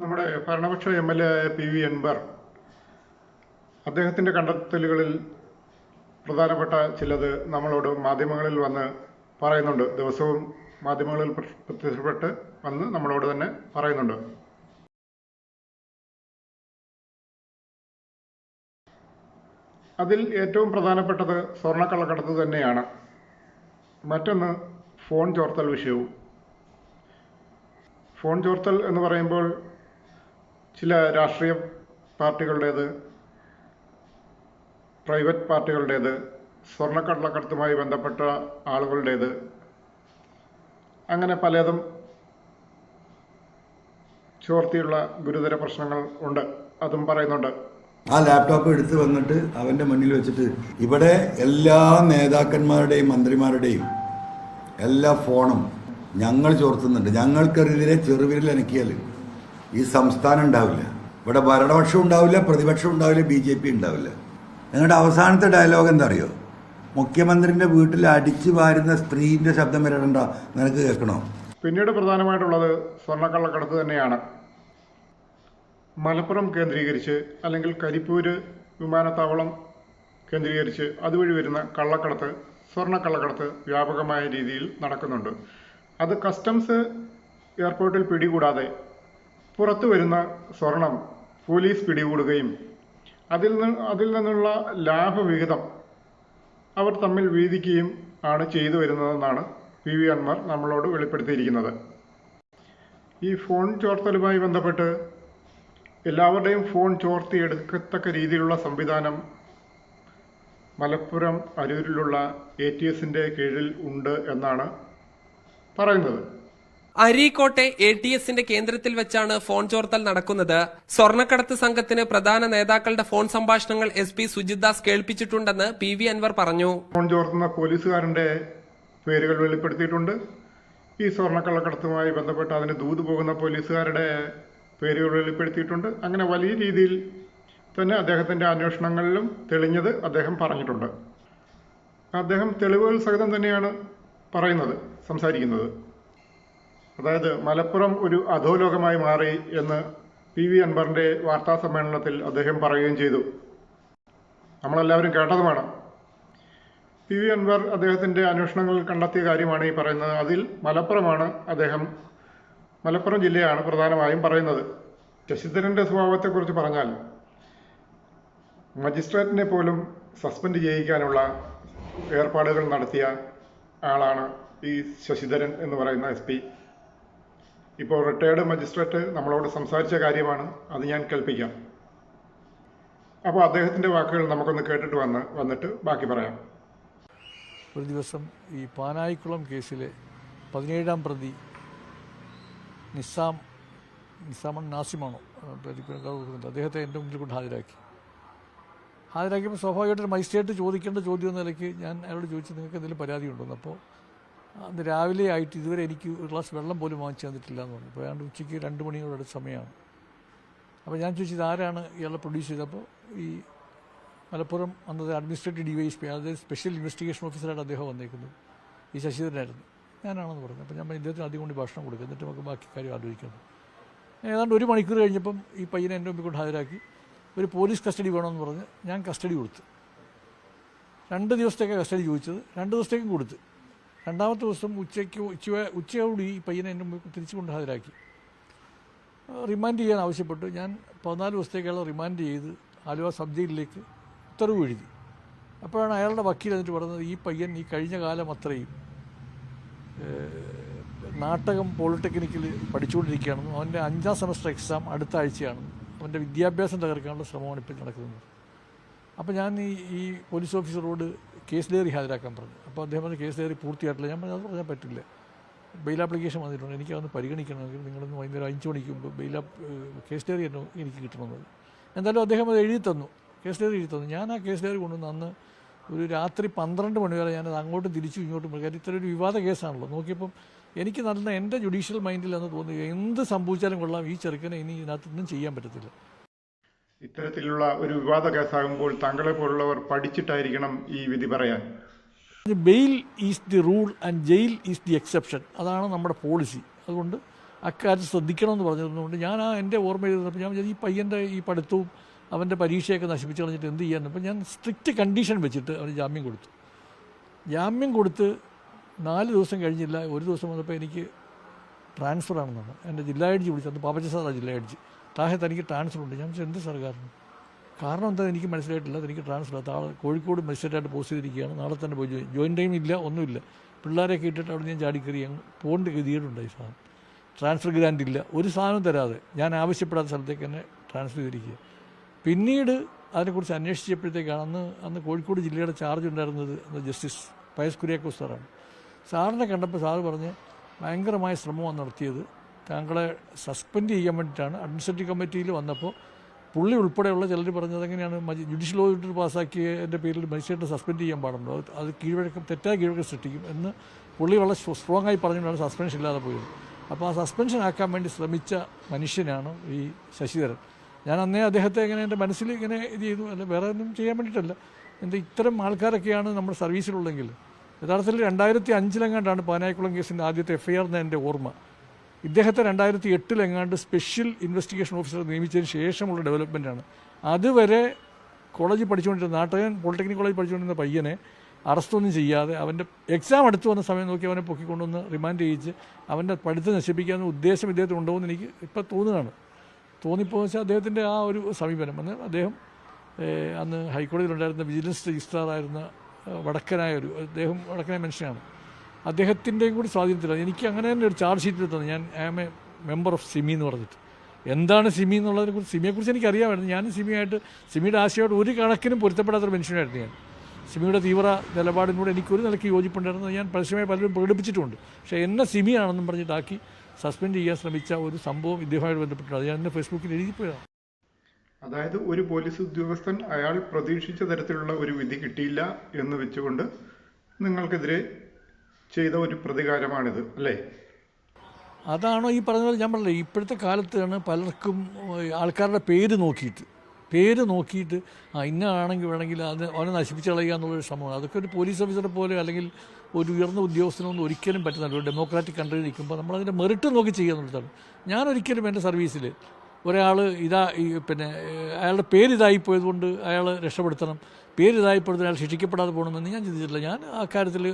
നമ്മുടെ ഭരണപക്ഷ M L A ആയ പി വി അൻവർ അദ്ദേഹത്തിന്റെ കണ്ടെത്തലുകളിൽ പ്രധാനപ്പെട്ട ചിലത് നമ്മളോട് മാധ്യമങ്ങളിൽ വന്ന് പറയുന്നുണ്ട്. ദിവസവും മാധ്യമങ്ങളിൽ പ്ര- പ്രത്യക്ഷപ്പെട്ട് വന്ന് നമ്മളോട് തന്നെ പറയുന്നുണ്ട്. അതിൽ ഏറ്റവും പ്രധാനപ്പെട്ടത് സ്വർണക്കള്ളക്കടത്ത് തന്നെയാണ്. മറ്റൊന്ന് ഫോൺ ചോർത്തൽ വിഷയവും. ഫോൺ ചോർത്തൽ എന്ന് പറയുമ്പോൾ ചില രാഷ്ട്രീയ പാർട്ടികളുടേത് പ്രൈവറ്റ് പാർട്ടികളുടേത് സ്വർണക്കള്ളക്കടത്തുമായി ബന്ധപ്പെട്ട ആളുകളുടേത് അങ്ങനെ പലതും ചോർത്തിയുള്ള ഗുരുതര പ്രശ്നങ്ങൾ ഉണ്ട്. അതും പറയുന്നുണ്ട്. ആ ലാപ്ടോപ്പ് എടുത്ത് വന്നിട്ട് അവന്റെ മുന്നിൽ വെച്ചിട്ട് ഇവിടെ എല്ലാ നേതാക്കന്മാരുടെയും മന്ത്രിമാരുടെയും എല്ലാ ഫോണും ഞങ്ങൾ ചോർത്തുന്നുണ്ട്. ഞങ്ങൾക്കെതിരെ ചെറുവിരൽ അനക്കിയാൽ ഈ സംസ്ഥാനം ഉണ്ടാവില്ല. ഇവിടെ ഭരണപക്ഷം ഉണ്ടാവില്ല പ്രതിപക്ഷം ഉണ്ടാവില്ല ബി ജെ പി ഉണ്ടാവില്ല. നിങ്ങളുടെ അവസാനത്തെ ഡയലോഗ് എന്താ അറിയോ മുഖ്യമന്ത്രിന്റെ വീട്ടിൽ അടിച്ചു വാരുന്ന സ്ത്രീന്റെ ശബ്ദം വരണ്ട നിനക്ക് കേൾക്കണോ? പിന്നീട് പ്രധാനമായിട്ടുള്ളത് സ്വർണക്കള്ളക്കടത്ത് തന്നെയാണ്. മലപ്പുറം കേന്ദ്രീകരിച്ച് അല്ലെങ്കിൽ കരിപ്പൂര് വിമാനത്താവളം കേന്ദ്രീകരിച്ച് അതുവഴി വരുന്ന കള്ളക്കടത്ത് സ്വർണക്കള്ളക്കടത്ത് വ്യാപകമായ രീതിയിൽ നടക്കുന്നുണ്ട്. അത് കസ്റ്റംസ് എയർപോർട്ടിൽ പിടികൂടാതെ പുറത്തു വരുന്ന സ്വർണം പോലീസ് പിടികൂടുകയും അതിൽ നിന്ന് അതിൽ നിന്നുള്ള ലാഭവിഹിതം അവർ തമ്മിൽ വീതിക്കുകയും ആണ് ചെയ്തു വരുന്നതെന്നാണ് പി വി അൻവർ നമ്മളോട് വെളിപ്പെടുത്തിയിരിക്കുന്നത്. ഈ ഫോൺ ചോർത്തലുമായി ബന്ധപ്പെട്ട് എല്ലാവരുടെയും ഫോൺ ചോർത്തിയെടുക്കത്തക്ക രീതിയിലുള്ള സംവിധാനം മലപ്പുറം അരൂരിലുള്ള എ ടി എസിന്റെ കീഴിൽ ഉണ്ട് എന്നാണ് പറയുന്നത്. അരീക്കോട്ടെ എ ടി എസിന്റെ കേന്ദ്രത്തിൽ വെച്ചാണ് ഫോൺ ചോർത്തൽ നടക്കുന്നത്. സ്വർണക്കടത്ത് സംഘത്തിന് പ്രധാന നേതാക്കളുടെ ഫോൺ സംഭാഷണങ്ങൾ എസ് പി സുജിത് ദാസ് കേൾപ്പിച്ചിട്ടുണ്ടെന്ന് പി വി അൻവർ പറഞ്ഞു. ഫോൺ ചോർത്തുന്ന പോലീസുകാരന്റെ പേരുകൾ വെളിപ്പെടുത്തിയിട്ടുണ്ട്. ഈ സ്വർണക്കള്ളക്കടത്തുമായി ബന്ധപ്പെട്ട് അതിന് ദൂത് പോകുന്ന പോലീസുകാരുടെ പേരുകൾ വെളിപ്പെടുത്തിയിട്ടുണ്ട്. അങ്ങനെ വലിയ രീതിയിൽ തന്നെ അദ്ദേഹത്തിന്റെ അന്വേഷണങ്ങളിലും തെളിഞ്ഞത് അദ്ദേഹം പറഞ്ഞിട്ടുണ്ട്. അദ്ദേഹം തെളിവുകൾ സഹിതം തന്നെയാണ് പറയുന്നത് സംസാരിക്കുന്നത്. അതായത് മലപ്പുറം ഒരു അധോലോകമായി മാറി എന്ന് പി വി അൻവറിന്റെ വാർത്താ സമ്മേളനത്തിൽ അദ്ദേഹം പറയുകയും ചെയ്തു. നമ്മളെല്ലാവരും കേട്ടതുമാണ്. പി വി അൻവർ അദ്ദേഹത്തിന്റെ അന്വേഷണങ്ങൾ കണ്ടെത്തിയ കാര്യമാണ് ഈ പറയുന്നത്. അതിൽ മലപ്പുറമാണ് അദ്ദേഹം മലപ്പുറം ജില്ലയാണ് പ്രധാനമായും പറയുന്നത്. ശശിധരന്റെ സ്വഭാവത്തെക്കുറിച്ച് പറഞ്ഞാൽ മജിസ്ട്രേറ്റിനെ പോലും സസ്പെൻഡ് ചെയ്യിക്കാനുള്ള ഏർപ്പാടുകൾ നടത്തിയ ആളാണ് ഈ ശശിധരൻ എന്ന് പറയുന്ന എസ് ഇപ്പോൾ റിട്ടയേർഡ് മജിസ്ട്രേറ്റ് നമ്മളോട് സംസാരിച്ച കാര്യമാണ്. അത് ഞാൻ കേൾപ്പിക്കാം. അപ്പോൾ അദ്ദേഹത്തിന്റെ വാക്കുകൾ നമുക്കൊന്ന് കേട്ടിട്ട് വന്ന് വന്നിട്ട് ബാക്കി പറയാം. ഒരു ദിവസം ഈ പാനായിക്കുളം കേസിലെ പതിനേഴാം പ്രതി നിസാം നിസാമൺ നാസിമാണോ? അദ്ദേഹത്തെ എന്റെ മുന്നിൽ കൊണ്ട് ഹാജരാക്കി. ഹാജരാക്കിയപ്പോൾ സ്വാഭാവികമായിട്ട് മജിസ്ട്രേറ്റ് ചോദിക്കേണ്ട ചോദ്യം എന്ന നിലയ്ക്ക് ഞാൻ അയാളോട് ചോദിച്ചു നിങ്ങൾക്ക് എന്തെങ്കിലും പരാതി ഉണ്ടോ അപ്പോൾ അന്ന് രാവിലെ ആയിട്ട് ഇതുവരെ എനിക്ക് ഒരു ഗ്ലാസ് വെള്ളം പോലും വാങ്ങിച്ചു തന്നിട്ടില്ല എന്ന് പറഞ്ഞു. അപ്പോൾ ഏതാണ്ട് ഉച്ചയ്ക്ക് രണ്ട് മണിയോട് അടുത്ത സമയമാണ്. അപ്പോൾ ഞാൻ ചോദിച്ചത് ആരാണ് ഇയാളെ പ്രൊഡ്യൂസ് ചെയ്തപ്പോൾ ഈ മലപ്പുറം അന്നത്തെ administrative D Y S P അതായത് സ്പെഷ്യൽ ഇൻവെസ്റ്റിഗേഷൻ ഓഫീസറായിട്ട് അദ്ദേഹം വന്നേക്കുന്നത് ഈ ശശിധരനായിരുന്നു. ഞാനാണെന്ന് പറഞ്ഞു. അപ്പോൾ ഞാൻ ഇദ്ദേഹത്തിന് അധികം കൊണ്ട് ഭക്ഷണം കൊടുക്കുക എന്നിട്ട് നമുക്ക് ബാക്കി കാര്യം ആലോചിക്കണം ഏതാണ്ട് ഒരു മണിക്കൂർ കഴിഞ്ഞപ്പം ഈ പയ്യനെ എന്റെ മുമ്പിൽ കൊണ്ട് ഹാജരാക്കി. ഒരു പോലീസ് കസ്റ്റഡി വേണമെന്ന് പറഞ്ഞ് ഞാൻ കസ്റ്റഡി കൊടുത്തു. രണ്ട് ദിവസത്തേക്കാണ് കസ്റ്റഡി ചോദിച്ചത്. രണ്ട് ദിവസത്തേക്കും കൊടുത്തു. രണ്ടാമത്തെ ദിവസം ഉച്ചയ്ക്ക് ഉച്ച ഉച്ചയോട് ഈ പയ്യനെ എന്റെ മുമ്പിൽ തിരിച്ചു കൊണ്ട് ഹാജരാക്കി. റിമാൻഡ് ചെയ്യാൻ ആവശ്യപ്പെട്ടു. ഞാൻ പതിനാല് ദിവസത്തേക്കുള്ള റിമാൻഡ് ചെയ്ത് ആലുവ സബ് ജയിലിലേക്ക് ഉത്തരവ് എഴുതി. അപ്പോഴാണ് അയാളുടെ വക്കീൽ എന്നിട്ട് പറഞ്ഞത് ഈ പയ്യൻ ഈ കഴിഞ്ഞ കാലം അത്രയും നാട്ടകം പോളിടെക്നിക്കിൽ പഠിച്ചുകൊണ്ടിരിക്കുകയാണെന്നും അവന്റെ അഞ്ചാം സെമസ്റ്റർ എക്സാം അടുത്ത ആഴ്ചയാണെന്നും അവന്റെ വിദ്യാഭ്യാസം തകർക്കാനുള്ള ശ്രമമാണ് ഇപ്പോൾ നടക്കുന്നത്. അപ്പോൾ ഞാൻ ഈ ഈ പോലീസ് ഓഫീസറോട് കേസ് ഡയറി ഹാജരാക്കാൻ പറഞ്ഞു. അപ്പോൾ അദ്ദേഹം പറഞ്ഞു കേസ് ഡയറി പൂർത്തിയായിട്ടില്ല. ഞാൻ പറഞ്ഞു അത് പറഞ്ഞാൽ പറ്റില്ല. ബെയിൽ ആപ്ലിക്കേഷൻ വന്നിട്ടുണ്ട്. എനിക്ക് അതൊന്ന് പരിഗണിക്കണമെങ്കിൽ നിങ്ങളൊന്ന് വൈകുന്നേരം അഞ്ച് മണിക്ക് മുമ്പ് ബെയിൽ കേസ് ഡയറി എന്നെ എനിക്ക് കിട്ടണമെന്നത് എന്തായാലും അദ്ദേഹം അത് എഴുതി തന്നു. കേസ് ഡയറി എഴുതി തന്നു. ഞാൻ ആ കേസ് ഡയറി കൊണ്ടുവന്ന് അന്ന് ഒരു രാത്രി പന്ത്രണ്ട് മണി വരെ ഞാനത് അങ്ങോട്ടും തിരിച്ചു ഇങ്ങോട്ടും. കാര്യം ഇത്ര ഒരു വിവാദ കേസാണല്ലോ. നോക്കിയപ്പം എനിക്ക് നല്ല എന്റെ ജുഡീഷ്യൽ മൈൻഡിൽ അന്ന് തോന്നി എന്ത് സംഭവിച്ചാലും കൊള്ളാം. ഈ ചെറുക്കനെ ഇനി ഇതിനകത്തൊന്നും ചെയ്യാൻ പറ്റത്തില്ല. ഇത്തരത്തിലുള്ള ഒരു വിവാദ കേസാകുമ്പോൾ താങ്കളെ പോലുള്ളവർ പഠിച്ചിട്ടായിരിക്കണം ഈ വിധി പറയാൻ. Bail is the rule and jail is the exception അതാണ് നമ്മുടെ പോളിസി അതുകൊണ്ട് അക്കാര്യം ശ്രദ്ധിക്കണം എന്ന് പറഞ്ഞതുകൊണ്ട് ഞാൻ ആ എന്റെ ഓർമ്മ എഴുതുന്നപ്പോൾ ഞാൻ ഈ പയ്യന്റെ ഈ പഠിത്തവും അവന്റെ പരീക്ഷയൊക്കെ നശിപ്പിച്ച് കളഞ്ഞിട്ട് എന്ത് ചെയ്യാൻ അപ്പോൾ ഞാൻ സ്ട്രിക്റ്റ് കണ്ടീഷൻ വെച്ചിട്ട് അവന് ജാമ്യം കൊടുത്തു. ജാമ്യം കൊടുത്ത് നാല് ദിവസം കഴിഞ്ഞില്ല. ഒരു ദിവസം വന്നപ്പോൾ എനിക്ക് ട്രാൻസ്ഫർ ആണെന്നാണ് എന്റെ ജില്ലാ എഡ്ജി വിളിച്ചു. അന്ന് പാപ്പച്ച സാറാ ജില്ലാ എഡ്ജി താഹത്ത് എനിക്ക് ട്രാൻസ്ഫർ ഉണ്ട്. ഞാൻ എന്ത് സാർ കാരണം? എന്താ? എനിക്ക് മനസ്സിലായിട്ടില്ല. എനിക്ക് ട്രാൻസ്ഫർ താഴെ കോഴിക്കോട് മജിസ്ട്രേറ്റായിട്ട് പോസ്റ്റ് ചെയ്തിരിക്കുകയാണ്. നാളെ തന്നെ പോയി ജോയിൻ ജോയിൻ ടൈം ഇല്ല ഒന്നുമില്ല. പിള്ളേരെ ഇട്ടിട്ട് അവിടെ ഞാൻ ചാടിക്കറി അങ്ങ് പോകേണ്ട ഗതികേടുണ്ടായി സാധനം. ട്രാൻസ്ഫർ ഗ്രാൻഡ് ഇല്ല. ഒരു സാധനം തരാതെ ഞാൻ ആവശ്യപ്പെടാത്ത സ്ഥലത്തേക്ക് തന്നെ ട്രാൻസ്ഫർ ചെയ്തിരിക്കുക പിന്നീട് അതിനെക്കുറിച്ച് അന്വേഷിച്ചപ്പോഴത്തേക്കാണ് അന്ന് അന്ന് കോഴിക്കോട് ജില്ലയുടെ ചാർജ് ഉണ്ടായിരുന്നത് അന്ന് ജസ്റ്റിസ് പയസ് കുര്യാക്കോസ് സാറാണ്. സാറിനെ കണ്ടപ്പോൾ സാറ് പറഞ്ഞ് ഭയങ്കരമായ ശ്രമമാണ് നടത്തിയത്. താങ്കളെ സസ്പെൻഡ് ചെയ്യാൻ വേണ്ടിയിട്ടാണ്. അഡ്മിനിസ്ട്രേറ്റീവ് കമ്മിറ്റിയിൽ വന്നപ്പോൾ പുള്ളി ഉൾപ്പെടെയുള്ള ചിലർ പറഞ്ഞത് എങ്ങനെയാണ്? ജുഡീഷ്യൽ ഓഡിറ്റർ പാസ്സാക്കിയതിന്റെ പേരിൽ മജിസ്ട്രേറ്റ് സസ്പെൻഡ് ചെയ്യാൻ പാടുണ്ടോ? അത് കീഴ്വഴക്കം തെറ്റായ കീഴ്വഴക്കം സൃഷ്ടിക്കും എന്ന് പുള്ളി വളരെ സ്ട്രോങ് ആയി പറഞ്ഞുകൊണ്ടാണ് സസ്പെൻഷൻ ഇല്ലാതെ പോയത്. അപ്പോൾ ആ സസ്പെൻഷൻ ആക്കാൻ വേണ്ടി ശ്രമിച്ച മനുഷ്യനാണ് ഈ ശശിധരൻ. ഞാൻ അന്നേ അദ്ദേഹത്തെ ഇങ്ങനെ എന്റെ മനസ്സിൽ ഇങ്ങനെ ഇത് ചെയ്തു. അല്ല വേറെ ഒന്നും ചെയ്യാൻ വേണ്ടിയിട്ടല്ല. എന്റെ ഇത്തരം ആൾക്കാരൊക്കെയാണ് നമ്മുടെ സർവീസിലുള്ളെങ്കിൽ യഥാർത്ഥത്തിൽ രണ്ടായിരത്തി അഞ്ചിലെങ്ങാണ്ടാണ് പാനായിക്കുളം കേസിന്റെ ആദ്യത്തെ എഫ്ഐആർ എന്ന എന്റെ ഓർമ്മ. ഇദ്ദേഹത്തെ രണ്ടായിരത്തി എട്ടിലെങ്ങാണ്ട് സ്പെഷ്യൽ ഇൻവെസ്റ്റിഗേഷൻ ഓഫീസർ നിയമിച്ചതിന് ശേഷമുള്ള ഡെവലപ്മെന്റാണ് അതുവരെ കോളേജിൽ പഠിച്ചുകൊണ്ടിരുന്ന നാട്ടകൻ പോളിടെക്നിക് കോളേജിൽ പഠിച്ചുകൊണ്ടിരുന്ന പയ്യനെ അറസ്റ്റൊന്നും ചെയ്യാതെ അവന്റെ എക്സാം അടുത്ത് വന്ന സമയം നോക്കി അവനെ പൊക്കിക്കൊണ്ടുവന്ന് റിമാൻഡ് ചെയ്യിച്ച് അവന്റെ പഠിത്തം നശിപ്പിക്കാമെന്ന ഉദ്ദേശം ഇദ്ദേഹത്തിന് ഉണ്ടോ എന്ന് എനിക്ക് ഇപ്പോൾ തോന്നുകയാണ്. തോന്നിപ്പോൾ വെച്ചാൽ അദ്ദേഹത്തിന്റെ ആ ഒരു സമീപനം. അന്ന് അദ്ദേഹം അന്ന് ഹൈക്കോടതിയിലുണ്ടായിരുന്ന വിജിലൻസ് രജിസ്ട്രാറായിരുന്ന വടക്കനായ ഒരു അദ്ദേഹം വടക്കനായ മനുഷ്യനാണ്. അദ്ദേഹത്തിന്റെയും കൂടി സ്വാധീനത്തിലാണ് എനിക്ക് അങ്ങനെ തന്നെ ഒരു ചാർജ് ഷീറ്റിൽ തന്നു. ഞാൻ I am a member of SIMI എന്ന് പറഞ്ഞിട്ട്. എന്താണ് സിമി എന്നുള്ളതിനെ കുറിച്ച് സിമിയെക്കുറിച്ച് എനിക്ക് അറിയാമായിരുന്നു. ഞാൻ സിമിയായിട്ട് സിമിയുടെ ആശയമായിട്ട് ഒരു കണക്കിനും പൊരുത്തപ്പെടാത്തൊരു മനുഷ്യനായിരുന്നു ഞാൻ. സിമിയുടെ തീവ്ര നിലപാടിനോട് എനിക്കൊരു നിലയ്ക്ക് യോജിപ്പുണ്ടായിരുന്നു. ഞാൻ പരസ്യമായി പലരും പ്രകടിപ്പിച്ചിട്ടുണ്ട്. പക്ഷേ എന്നെ സിമിയാണെന്നും പറഞ്ഞിട്ടാക്കി സസ്പെൻഡ് ചെയ്യാൻ ശ്രമിച്ച ഒരു സംഭവം ഇദ്ദേഹമായിട്ട് ബന്ധപ്പെട്ടുണ്ട് അത് ഞാൻ എന്റെ ഫേസ്ബുക്കിൽ എഴുതിപ്പോയതാണ്. അതായത് ഒരു പോലീസ് ഉദ്യോഗസ്ഥൻ അയാൾ പ്രതീക്ഷിച്ച തരത്തിലുള്ള ഒരു വിധി കിട്ടിയില്ല എന്ന് വെച്ചുകൊണ്ട് നിങ്ങൾക്കെതിരെ ചെയ്ത ഒരു പ്രതികാരമാണിത് അല്ലേ? അതാണോ ഈ പറഞ്ഞ പോലെ ഞാൻ പറഞ്ഞില്ലേ ഇപ്പോഴത്തെ കാലത്താണ് പലർക്കും ആൾക്കാരുടെ പേര് നോക്കിയിട്ട് പേര് നോക്കിയിട്ട് ആ ഇന്ന ആണെങ്കിൽ വേണമെങ്കിൽ അത് അവനെ നശിപ്പിച്ച് കളയുക എന്നുള്ളൊരു ശ്രമമാണ്. അതൊക്കെ ഒരു പോലീസ് ഓഫീസറെ പോലെ അല്ലെങ്കിൽ ഒരു ഉയർന്ന ഉദ്യോഗസ്ഥനൊന്നും ഒരിക്കലും പറ്റുന്നില്ല. ഒരു ഡെമോക്രാറ്റിക് കൺട്രി നിൽക്കുമ്പോൾ നമ്മളതിന്റെ മെറിറ്റ് നോക്കി ചെയ്യുക എന്നുള്ളതാണ്. ഞാൻ ഒരിക്കലും എന്റെ സർവീസിൽ ഒരാൾ ഇതാ പിന്നെ അയാളുടെ പേര് ഇതായി കൊണ്ട് അയാൾ രക്ഷപ്പെടുത്തണം. പേര് ഇതായിപ്പോഴത്തിന് അയാൾ ശിക്ഷിക്കപ്പെടാതെ പോകണമെന്ന് ഞാൻ ചിന്തിച്ചിട്ടില്ല. ഞാൻ ആ കാര്യത്തിൽ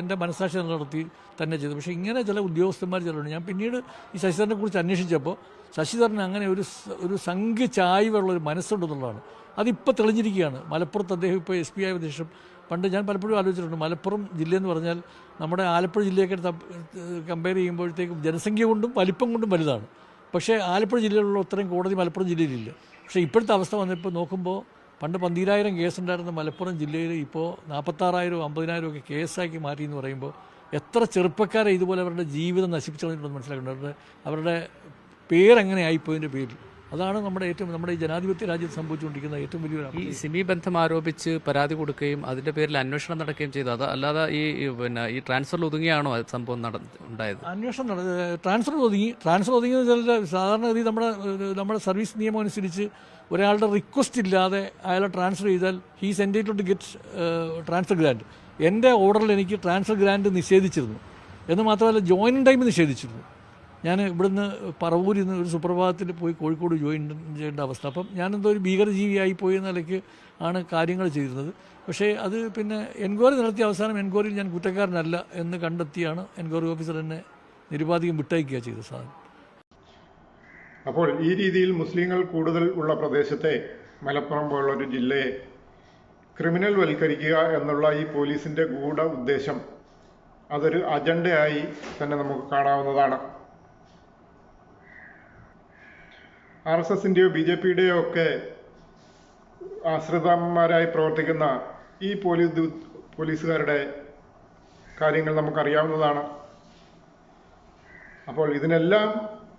എന്റെ മനസ്സാക്ഷി നടത്തി തന്നെ ചെയ്തു. പക്ഷേ ഇങ്ങനെ ചില ഉദ്യോഗസ്ഥന്മാർ ചിലരുണ്ട്. ഞാൻ പിന്നീട് ഈ ശശിധരനെ കുറിച്ച് അന്വേഷിച്ചപ്പോൾ ശശിധരൻ അങ്ങനെ ഒരു ഒരു സംഖ്യ ചായ്വുള്ള ഒരു മനസ്സുണ്ടെന്നുള്ളതാണ് അതിപ്പോൾ തെളിഞ്ഞിരിക്കുകയാണ്. മലപ്പുറത്ത് അദ്ദേഹം ഇപ്പോൾ എസ് പി ആയതിനു ശേഷം പണ്ട് ഞാൻ പലപ്പോഴും ആലോചിച്ചിട്ടുണ്ട്. മലപ്പുറം ജില്ലയെന്ന് പറഞ്ഞാൽ നമ്മുടെ ആലപ്പുഴ ജില്ലയൊക്കെ കമ്പയർ ചെയ്യുമ്പോഴത്തേക്കും ജനസംഖ്യ കൊണ്ടും വലിപ്പം കൊണ്ടും വലുതാണ്. പക്ഷേ ആലപ്പുഴ ജില്ലയിലുള്ള ഉത്തരം കോടതി മലപ്പുറം ജില്ലയിലില്ല. പക്ഷേ ഇപ്പോഴത്തെ അവസ്ഥ വന്നപ്പോൾ നോക്കുമ്പോൾ പണ്ട് പന്തിരായിരം കേസുണ്ടായിരുന്ന മലപ്പുറം ജില്ലയിൽ ഇപ്പോൾ നാൽപ്പത്താറായിരം അമ്പതിനായിരം ഒക്കെ കേസാക്കി മാറ്റി എന്ന് പറയുമ്പോൾ എത്ര ചെറുപ്പക്കാരെ ഇതുപോലെ അവരുടെ ജീവിതം നശിപ്പിച്ചു കളഞ്ഞിട്ടുണ്ടെന്ന് മനസ്സിലാക്കുന്നുണ്ട്. അവരുടെ പേരെങ്ങനെ ആയിപ്പോയതിന്റെ പേരിൽ? അതാണ് നമ്മുടെ ഏറ്റവും നമ്മുടെ ഈ ജനാധിപത്യ രാജ്യത്ത് സംഭവിച്ചുകൊണ്ടിരിക്കുന്ന ഏറ്റവും വലിയൊരു ഈ സിമി ബന്ധം ആരോപിച്ച് പരാതി കൊടുക്കുകയും അതിന്റെ പേരിൽ അന്വേഷണം നടക്കുകയും ചെയ്തു. അത് അല്ലാതെ ഈ പിന്നെ ഈ ട്രാൻസ്ഫറിൽ ഒതുങ്ങിയാണോ സംഭവം നട ഉണ്ടായത്? അന്വേഷണം നട ട്രാൻസ്ഫർ ഒതുങ്ങി ട്രാൻസ്ഫർ ഒതുങ്ങി സാധാരണഗതി നമ്മുടെ നമ്മുടെ സർവീസ് നിയമം അനുസരിച്ച് ഒരാളുടെ റിക്വസ്റ്റ് ഇല്ലാതെ അയാളെ ട്രാൻസ്ഫർ ചെയ്താൽ he entitle to get transfer grant എന്റെ ഓർഡറിൽ എനിക്ക് ട്രാൻസ്ഫർ ഗ്രാൻഡ് നിഷേധിച്ചിരുന്നു. എന്ന് മാത്രമല്ല ജോയിനിങ് ടൈം നിഷേധിച്ചിരുന്നു. ഞാൻ ഇവിടുന്ന് പറവൂരിൽ നിന്ന് ഒരു സുപ്രഭാതത്തിൽ പോയി കോഴിക്കോട് ജോയിൻ ചെയ്യേണ്ട അവസ്ഥ. അപ്പം ഞാനെന്തോ ഒരു ഭീകരജീവിയായി പോയി എന്ന നിലയ്ക്ക് ആണ് കാര്യങ്ങൾ ചെയ്തിരുന്നത്. പക്ഷേ അത് പിന്നെ എൻക്വയറി നടത്തിയ അവസാനം എൻക്വയറിയിൽ ഞാൻ കുറ്റക്കാരനല്ല എന്ന് കണ്ടെത്തിയാണ് എൻക്വയറി ഓഫീസർ എന്നെ നിരുപാധികം വിട്ടയക്കുക ചെയ്തത് സാധനം അപ്പോൾ ഈ രീതിയിൽ മുസ്ലിങ്ങൾ കൂടുതൽ ഉള്ള പ്രദേശത്തെ മലപ്പുറം പോലുള്ള ഒരു ജില്ലയെ ക്രിമിനൽ വൽക്കരിക്കുക എന്നുള്ള ഈ പോലീസിന്റെ ഗൂഢ ഉദ്ദേശം അതൊരു അജണ്ടയായി തന്നെ നമുക്ക് കാണാവുന്നതാണ്. ആർ എസ് എസിന്റെയോ ബി ജെ പിയുടെയോ ഒക്കെ ആശ്രിതന്മാരായി പ്രവർത്തിക്കുന്ന ഈ പോലീസ് പോലീസുകാരുടെ കാര്യങ്ങൾ നമുക്കറിയാവുന്നതാണ്. അപ്പോൾ ഇതിനെല്ലാം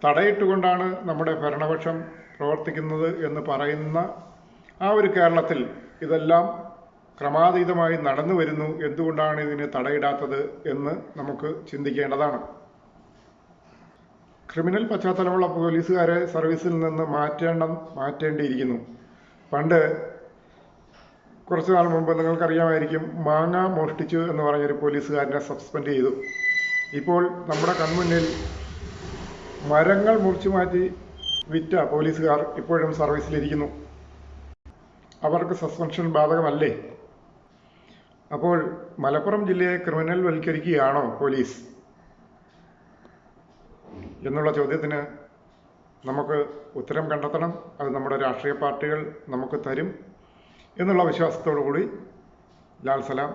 തടയിട്ടുകൊണ്ടാണ് നമ്മുടെ ഭരണപക്ഷം പ്രവർത്തിക്കുന്നത് എന്ന് പറയുന്ന ആ ഒരു കേരളത്തിൽ ഇതെല്ലാം ക്രമാതീതമായി നടന്നു വരുന്നു എന്തുകൊണ്ടാണ് ഇതിന് തടയിടാത്തത് എന്ന് നമുക്ക് ചിന്തിക്കേണ്ടതാണ്. ക്രിമിനൽ പശ്ചാത്തലമുള്ള പോലീസുകാരെ സർവീസിൽ നിന്ന് മാറ്റേണ്ട മാറ്റേണ്ടിയിരിക്കുന്നു. പണ്ട് കുറച്ച് നാൾ മുമ്പ് നിങ്ങൾക്കറിയാമായിരിക്കും മാങ്ങ മോഷ്ടിച്ചു എന്ന് പറഞ്ഞൊരു പോലീസുകാരനെ സസ്പെൻഡ് ചെയ്തു. ഇപ്പോൾ നമ്മുടെ കൺമുന്നിൽ മരങ്ങൾ മുറിച്ചു മാറ്റി വിറ്റ പോലീസുകാർ ഇപ്പോഴും സർവീസിലിരിക്കുന്നു. അവർക്ക് സസ്പെൻഷൻ ബാധകമല്ലേ? അപ്പോൾ മലപ്പുറം ജില്ലയെ ക്രിമിനൽ വൽക്കരിക്കുകയാണോ പോലീസ്? എന്നുള്ള ചോദ്യത്തിന് നമുക്ക് ഉത്തരം കണ്ടെത്തണം. അത് നമ്മുടെ രാഷ്ട്രീയ പാർട്ടികൾ നമുക്ക് തരും എന്നുള്ള വിശ്വാസത്തോടു കൂടി ലാൽ സലാം